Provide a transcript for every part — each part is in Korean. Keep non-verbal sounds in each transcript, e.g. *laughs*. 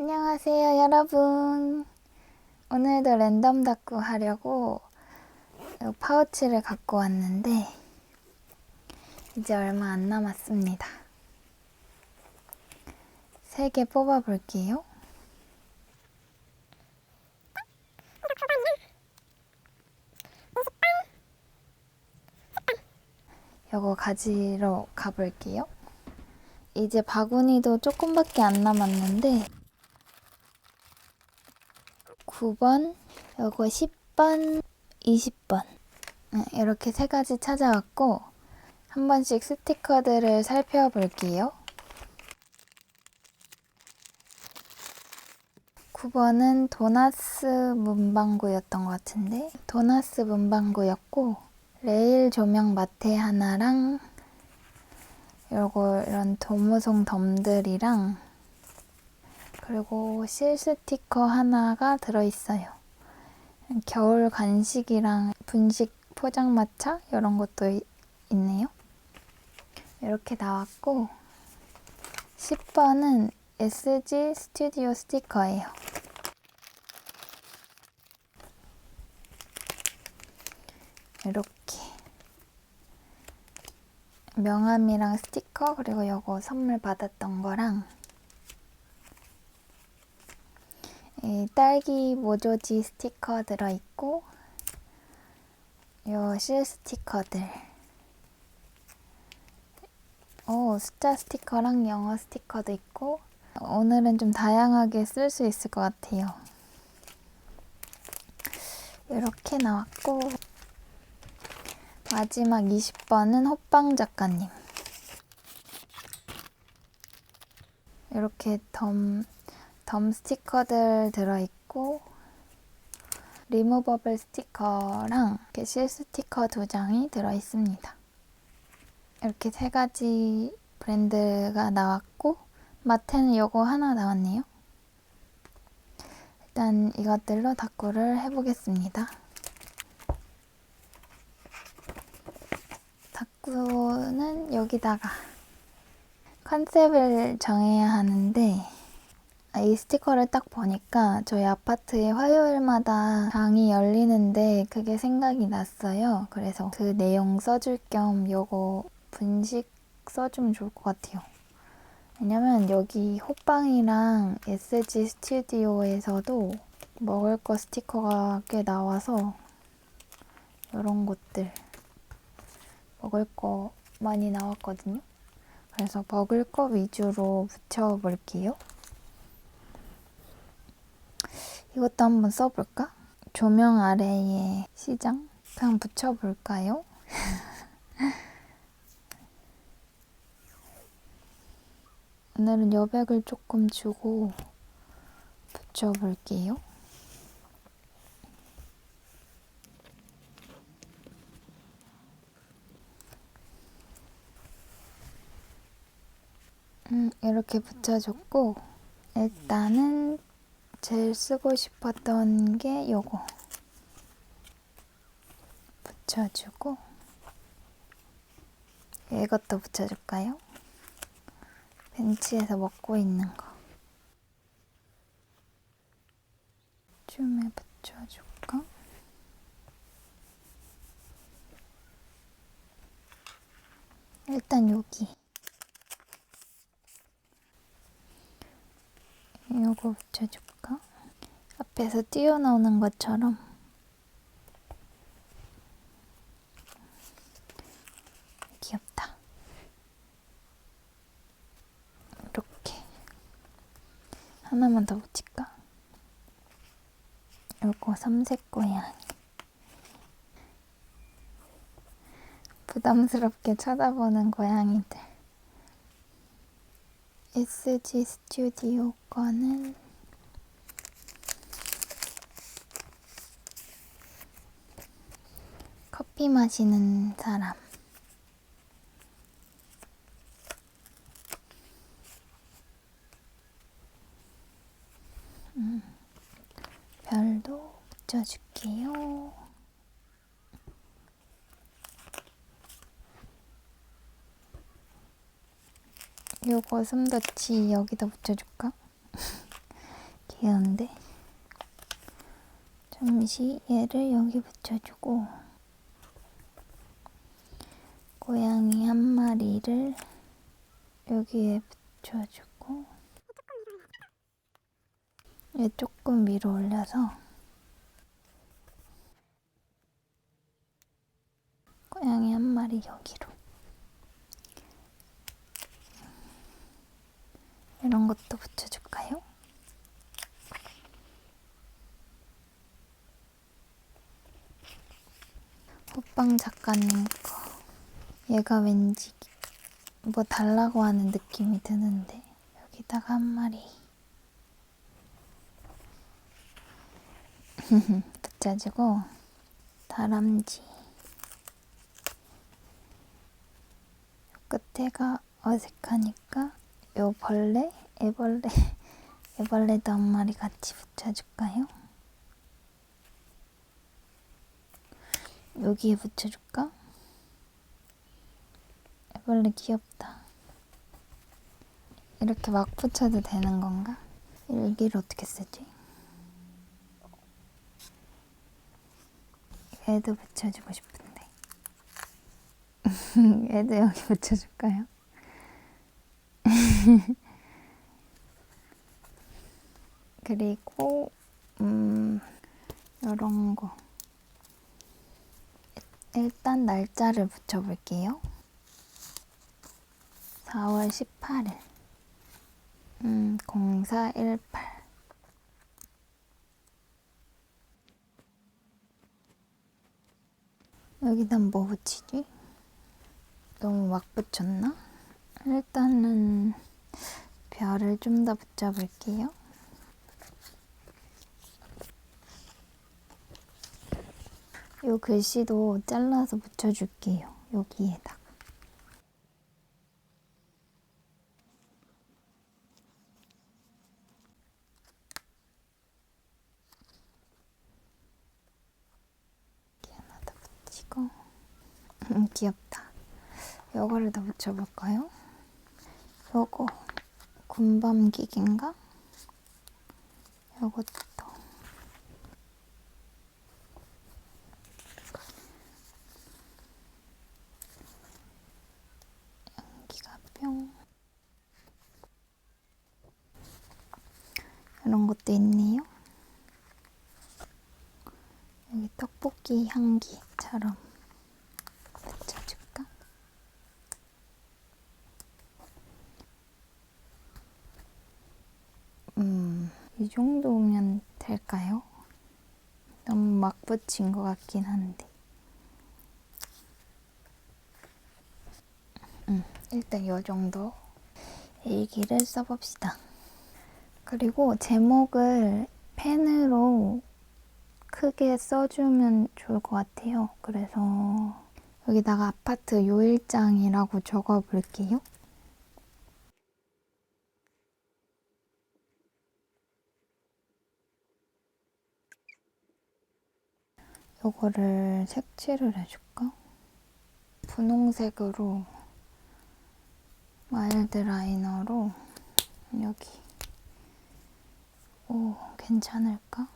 안녕하세요, 여러분. 오늘도 랜덤 닦고 하려고 이 파우치를 갖고 왔는데 이제 얼마 안 남았습니다. 세 개 뽑아 볼게요. 요거 가지러 가볼게요. 이제 바구니도 조금밖에 안 남았는데 9번, 요거 10번, 20번 이렇게 세 가지 찾아왔고 한 번씩 스티커들을 살펴볼게요. 9번은 도나스 문방구였던 것 같은데 도나스 문방구였고 레일 조명 마테 하나랑 요거 이런 도무송 덤들이랑 그리고 실 스티커 하나가 들어있어요. 겨울 간식이랑 분식 포장마차 이런 것도 이- 있네요. 이렇게 나왔고 10번은 SG 스튜디오 스티커예요. 이렇게 명함이랑 스티커 그리고 요거 선물 받았던 거랑 이 딸기 모조지 스티커 들어있고 요실 스티커들. 오 숫자 스티커랑 영어 스티커도 있고 오늘은 좀 다양하게 쓸 수 있을 것 같아요. 이렇게 나왔고 마지막 20번은 호빵 작가님. 이렇게 덤 덤 스티커들 들어있고 리무버블 스티커랑 이렇게 실 스티커 두 장이 들어있습니다. 이렇게 세 가지 브랜드가 나왔고 마테는 요거 하나 나왔네요. 일단 이것들로 닦고를 해보겠습니다. 닦고는 여기다가 컨셉을 정해야 하는데 아, 이 스티커를 딱 보니까 저희 아파트에 화요일마다 장이 열리는데 그게 생각이 났어요. 그래서 그 내용 써줄 겸 요거 분식 써주면 좋을 것 같아요. 왜냐면 여기 호빵이랑 SG 스튜디오에서도 먹을 거 스티커가 꽤 나와서 이런 것들 먹을 거 많이 나왔거든요. 그래서 먹을 거 위주로 붙여볼게요. 이것도 한번 써볼까? 조명 아래에 시장? 그냥 붙여볼까요? *laughs* 오늘은 여백을 조금 주고 붙여볼게요. 음, 이렇게 붙여줬고 일단은 제일 쓰고 싶었던 게 요거 붙여주고 이것도 붙여줄까요? 벤치에서 먹고 있는 거 줌에 붙여줄까? 일단 여기 요거 붙여줄까? 앞에서 뛰어나오는 것처럼 귀엽다. 이렇게 하나만 더 붙일까? 요거 삼색 고양이 부담스럽게 쳐다보는 고양이들 SG 스튜디오 거는 커피 마시는 사람. 음, 별도 붙여줄게요. 요거 솜더치 여기다 붙여줄까? *laughs* 귀여운데? 잠시 얘를 여기 붙여주고 고양이 한 마리를 여기에 붙여주고 얘 조금 위로 올려서 고양이 한 마리 여기로 이런 것도 붙여줄까요? 호빵 작가님 거 얘가 왠지 뭐 달라고 하는 느낌이 드는데 여기다가 한 마리 *laughs* 붙여주고 다람쥐 끝에가 어색하니까 요 벌레, 애벌레, 애벌레도 *laughs* 한 마리 같이 붙여줄까요? 여기에 붙여줄까? 애벌레 귀엽다. 이렇게 막 붙여도 되는 건가? 일기를 어떻게 쓰지? 얘도 붙여주고 싶은데. *laughs* 얘도 여기 붙여줄까요? *laughs* 그리고 음 이런 거 일단 날짜를 붙여볼게요. 4월 18일 음 0418 여기다 뭐 붙이지? 너무 막 붙였나? 일단은 별을 좀 더 붙여볼게요. 요 글씨도 잘라서 붙여줄게요. 여기에다가. 이렇게 하나 더 붙이고. 음, 귀엽다. 요거를 더 붙여볼까요? 요거 군밤기기인가? 요것도 연기가 뿅 이런 것도 있네요. 여기 떡볶이 향기처럼 붙여줄까? 음, 이 정도면 될까요? 너무 막 붙인 것 같긴 한데. 음, 일단 이 정도 일기를 써봅시다. 그리고 제목을 펜으로 크게 써주면 좋을 것 같아요. 그래서 여기다가 아파트 요일장이라고 적어볼게요. 요거를 색칠을 해줄까? 분홍색으로 마일드 라이너로 여기 오 괜찮을까?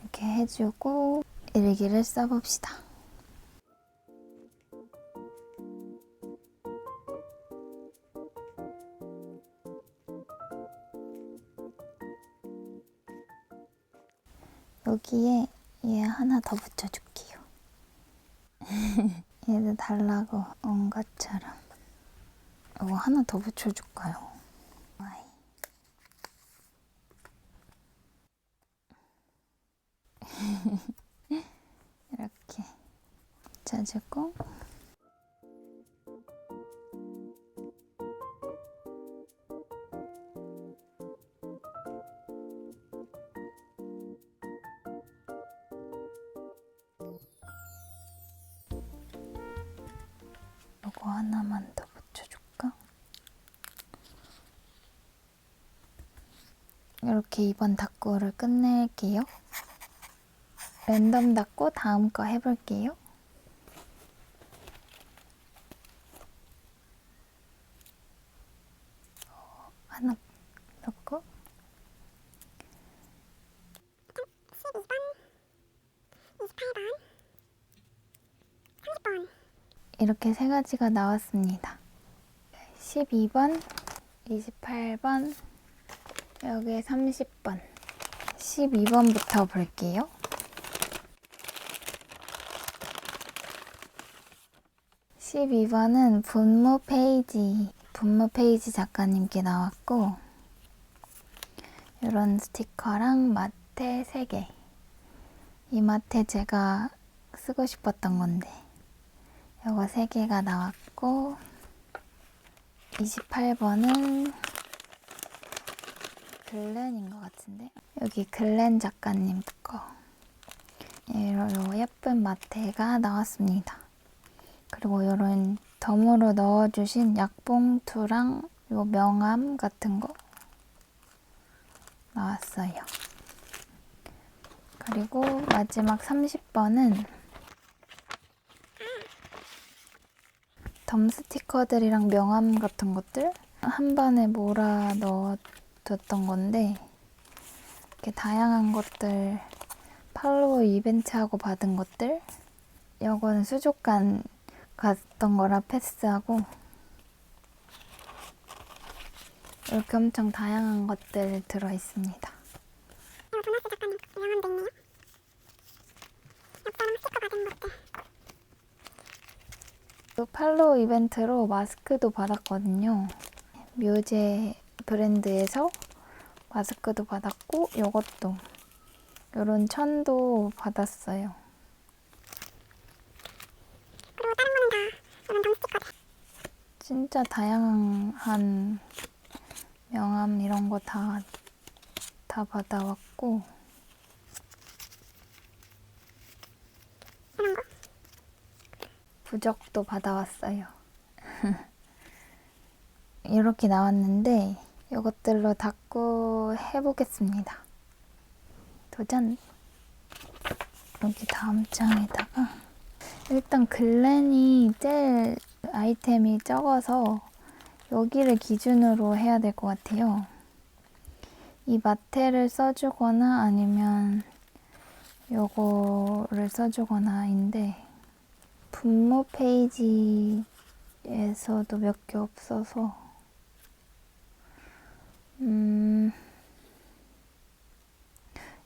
이렇게 해주고 일기를 써봅시다. 여기에 얘 하나 더 붙여줄게요. *laughs* 얘도 달라고 온 것처럼. 이거 하나 더 붙여줄까요? 요거 하나만 더 붙여줄까? 이렇게 이번 닦고를 끝낼게요. 랜덤 닦고 다음 거 해볼게요. 하나 넣고 12번, 28번, 30번. 이렇게 세 가지가 나왔습니다. 12번, 28번, 여기에 30번. 12번부터 볼게요. 십이 번은 분모 페이지, 분모 페이지 작가님께 나왔고, 이런 스티커랑 마테 3개. 이 마테 제가 쓰고 싶었던 건데, 요거 3개가 나왔고 28번은 글렌인 것 같은데? 여기 글렌 작가님 거. 이런 예쁜 마테가 나왔습니다. 그리고 이런 덤으로 넣어주신 약봉투랑 요 명함 같은 거 나왔어요. 그리고 마지막 30번은 덤 스티커들이랑 명함 같은 것들 한 번에 몰아 넣어뒀던 건데 이렇게 다양한 것들 팔로워 이벤트하고 받은 것들 이거는 수족관 갔던 거라 패스하고 이렇게 엄청 다양한 것들 들어 있습니다. 이거 도마스 작가님 명함도 있네요. 옆사람 스티커 받은 것들. 또 팔로우 이벤트로 마스크도 받았거든요. 묘제 브랜드에서 마스크도 받았고 요것도 요런 천도 받았어요. 진짜 다양한 명함 이런 거 다 다 받아왔고 이런 거. 부적도 받아왔어요. *laughs* 이렇게 나왔는데 이것들로 닦고 해보겠습니다. 도전! 여기 다음 장에다가 일단 글렌이 제일 아이템이 적어서 여기를 기준으로 해야 될 것 같아요. 이 마테를 써주거나 아니면 요거를 써주거나인데 분모 페이지에서도 몇 개 없어서 음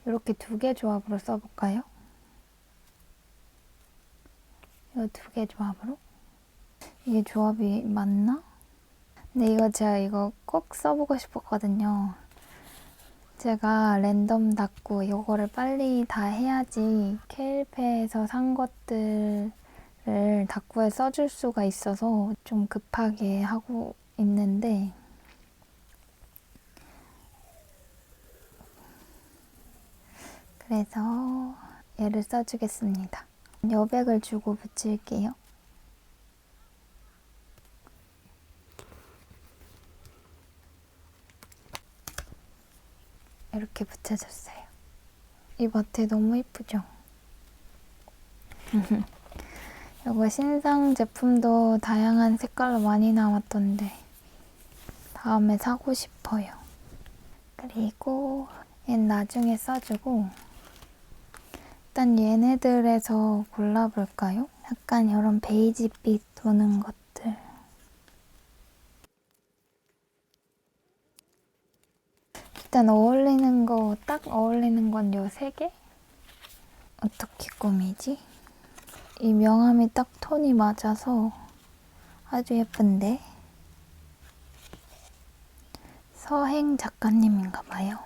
이렇게 두 개 조합으로 써볼까요? 이 두 개 조합으로? 이게 조합이 맞나? 근데 이거 제가 이거 꼭 써보고 싶었거든요. 제가 랜덤 닫고 이거를 빨리 다 해야지 케일페에서 산 것들 을 닫고에 써줄 수가 있어서 좀 급하게 하고 있는데 그래서 얘를 써주겠습니다. 여백을 주고 붙일게요. 이렇게 붙여줬어요. 이 마테 너무 이쁘죠? *laughs* 이거 신상 제품도 다양한 색깔로 많이 나왔던데 다음에 사고 싶어요. 그리고 얘는 나중에 써주고 일단 얘네들에서 골라볼까요? 약간 이런 베이지빛 도는 것들 일단 어울리는 거, 딱 어울리는 건 요 세 개? 어떻게 꾸미지? 이 명암이 딱 톤이 맞아서 아주 예쁜데? 서행 작가님인가 봐요.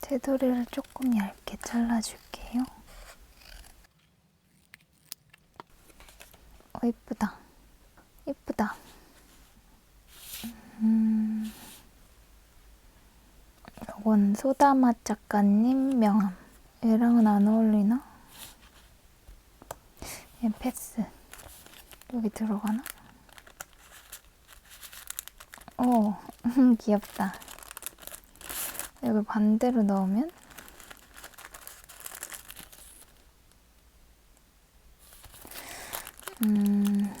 테두리를 조금 얇게 잘라줄게요. 어, 이쁘다. 이쁘다. 음... 이건 소다맛 작가님 명함. 얘랑은 안 어울리나? 얘 패스. 여기 들어가나? 오, *laughs* 귀엽다. 이걸 반대로 넣으면? 음,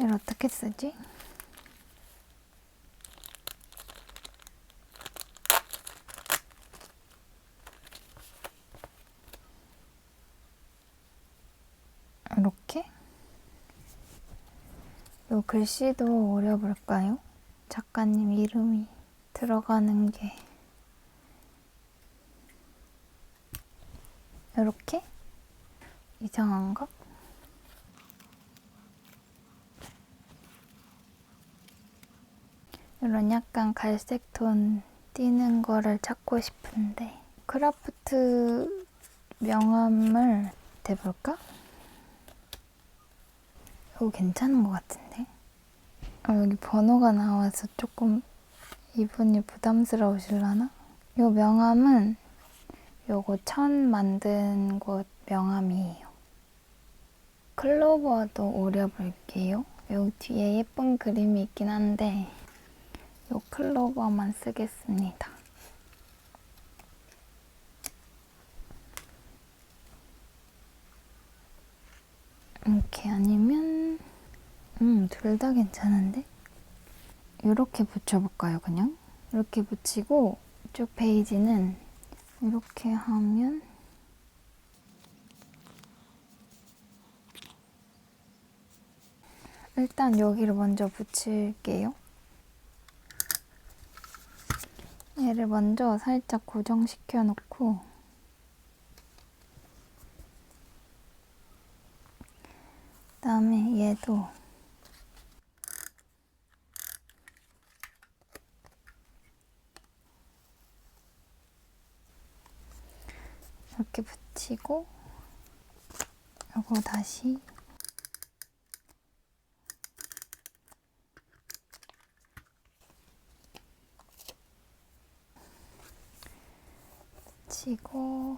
얘를 어떻게 쓰지? 요 글씨도 오려볼까요? 작가님 이름이 들어가는 게 이렇게? 이상한가? 이런 약간 갈색 톤 띄는 거를 찾고 싶은데 크라프트 명함을 대볼까? 이거 괜찮은 것 같은데? 어, 여기 번호가 나와서 조금 이분이 부담스러우실라나? 이 명함은 요거 천 만든 곳 명함이에요. 클로버도 오려볼게요. 여기 뒤에 예쁜 그림이 있긴 한데 요 클로버만 쓰겠습니다. 이렇게 아니면 음, 둘 다 괜찮은데? 이렇게 붙여볼까요, 그냥? 이렇게 붙이고 이쪽 페이지는 이렇게 하면 일단 여기를 먼저 붙일게요. 얘를 먼저 살짝 고정시켜 놓고 그다음에 얘도 이렇게 붙이고 요거 다시. 붙이고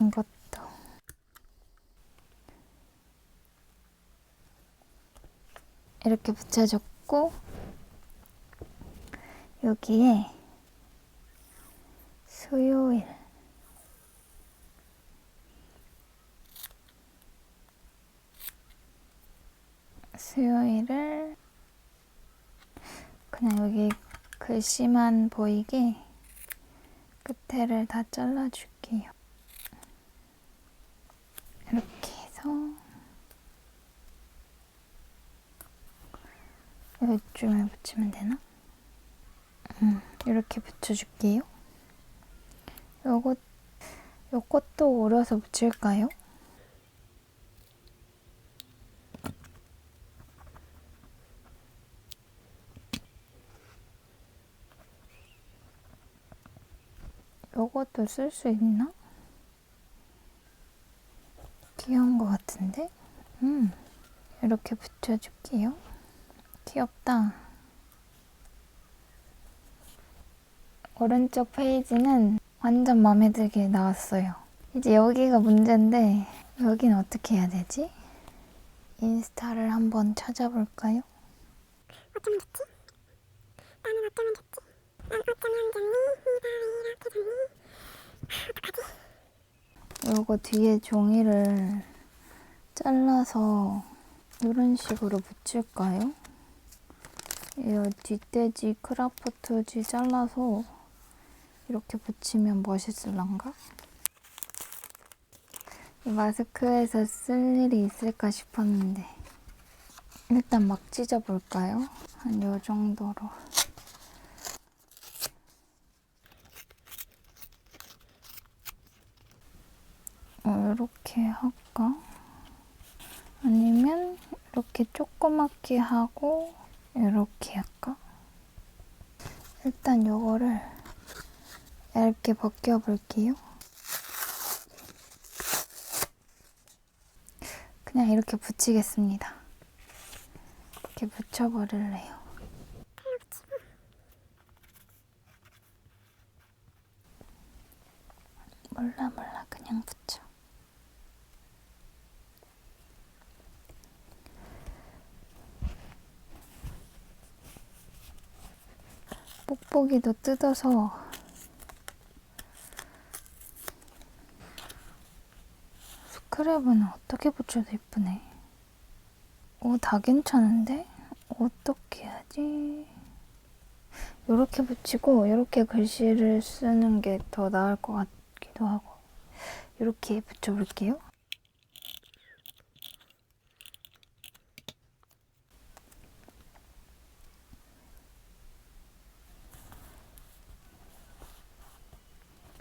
이것도 이렇게 붙여줬고 여기에 수요일 수요일을 그냥 여기 글씨만 보이게 끝에를 다 잘라줄게요. 이렇게 해서 여기쯤에 붙이면 되나? 음, 이렇게 붙여줄게요. 요거, 요것도 오려서 붙일까요? 요것도 쓸 수 있나? 귀여운 것 같은데? 음, 이렇게 붙여줄게요. 귀엽다. 오른쪽 페이지는 완전 마음에 들게 나왔어요. 이제 여기가 문제인데 여긴 어떻게 해야 되지? 인스타를 한번 찾아볼까요? 어쩌면 좋지? 나는 어쩌면 좋지? 난 어쩌면 좋니? 네가 왜 이렇게 좋니? 어떡하지? 요거 뒤에 종이를 잘라서 이런 식으로 붙일까요? 이 뒷돼지 크라프트지 잘라서 이렇게 붙이면 멋있을란가? 이 마스크에서 쓸 일이 있을까 싶었는데 일단 막 찢어볼까요? 한 요 정도로 어, 이렇게 할까? 아니면 이렇게 조그맣게 하고 이렇게 할까? 일단 요거를 얇게 벗겨볼게요. 그냥 이렇게 붙이겠습니다. 이렇게 붙여버릴래요. 몰라 몰라 그냥 붙여. 뽁뽁이도 뜯어서 스크랩은 어떻게 붙여도 예쁘네. 오, 다 괜찮은데? 어떻게 하지? 이렇게 붙이고 이렇게 글씨를 쓰는 게 더 나을 것 같기도 하고 이렇게 붙여볼게요.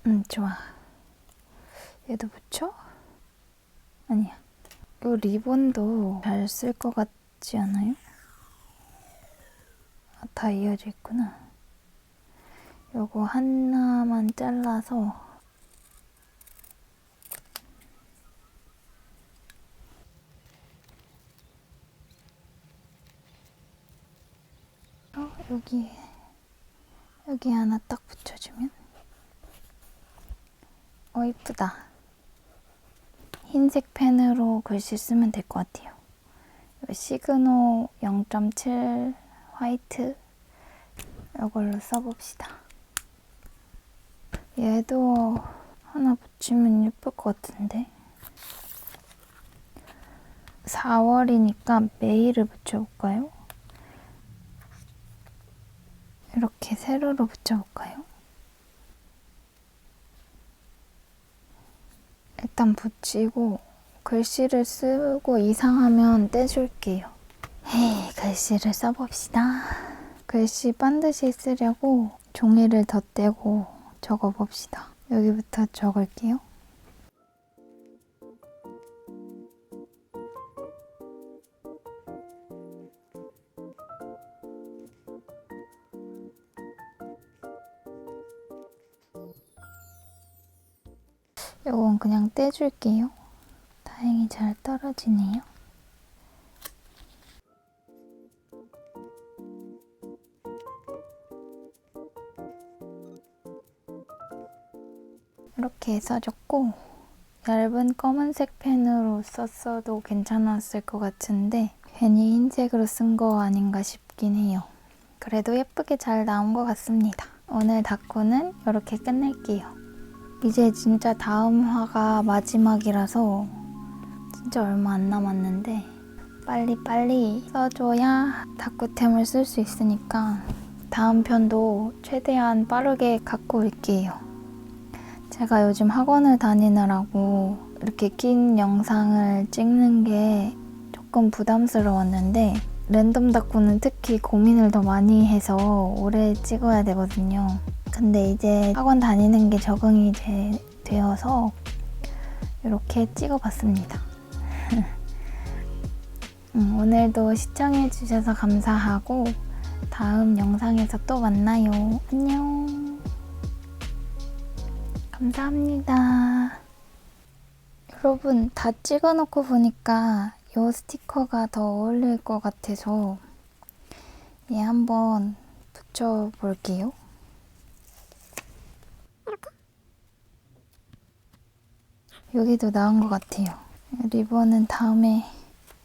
음, 좋아. 얘도 붙여? 아니야. 이 리본도 잘 쓸 것 같지 않아요? 아, 다 이어져 있구나. 요거 하나만 잘라서 어, 여기 여기 하나 딱 붙여주면 어 이쁘다 흰색 펜으로 글씨 쓰면 될 것 같아요 요 시그노 0.7 화이트 이걸로 써봅시다 얘도 하나 붙이면 예쁠 것 같은데 4월이니까 메일을 붙여볼까요? 이렇게 세로로 붙여볼까요? 일단 붙이고 글씨를 쓰고 이상하면 떼줄게요. 헤이, 글씨를 써봅시다. 글씨 반드시 쓰려고 종이를 덧대고 적어봅시다. 여기부터 적을게요. 이건 그냥 떼줄게요. 다행히 잘 떨어지네요. 이렇게 써줬고 얇은 검은색 펜으로 썼어도 괜찮았을 것 같은데 괜히 흰색으로 쓴 거 아닌가 싶긴 해요. 그래도 예쁘게 잘 나온 것 같습니다. 오늘 다코는 이렇게 끝낼게요. 이제 진짜 다음 화가 마지막이라서 진짜 얼마 안 남았는데 빨리빨리 써줘야 다쿠템을 쓸 수 있으니까 다음 편도 최대한 빠르게 갖고 올게요. 제가 요즘 학원을 다니느라고 이렇게 긴 영상을 찍는 게 조금 부담스러웠는데 랜덤 다쿠는 특히 고민을 더 많이 해서 오래 찍어야 되거든요. 근데 이제 학원 다니는 게 적응이 되, 되어서 이렇게 찍어봤습니다. *laughs* 음, 오늘도 시청해주셔서 감사하고 다음 영상에서 또 만나요. 안녕. 감사합니다. 여러분 다 찍어놓고 보니까 이 스티커가 더 어울릴 것 같아서 얘 한번 붙여볼게요. 여기도 나은 것 같아요. 리본은 다음에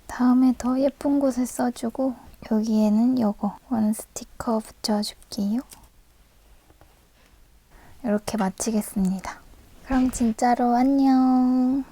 다음에 더 예쁜 곳에 써주고 여기에는 요거 원 스티커 붙여줄게요. 이렇게 마치겠습니다. 그럼 진짜로 안녕.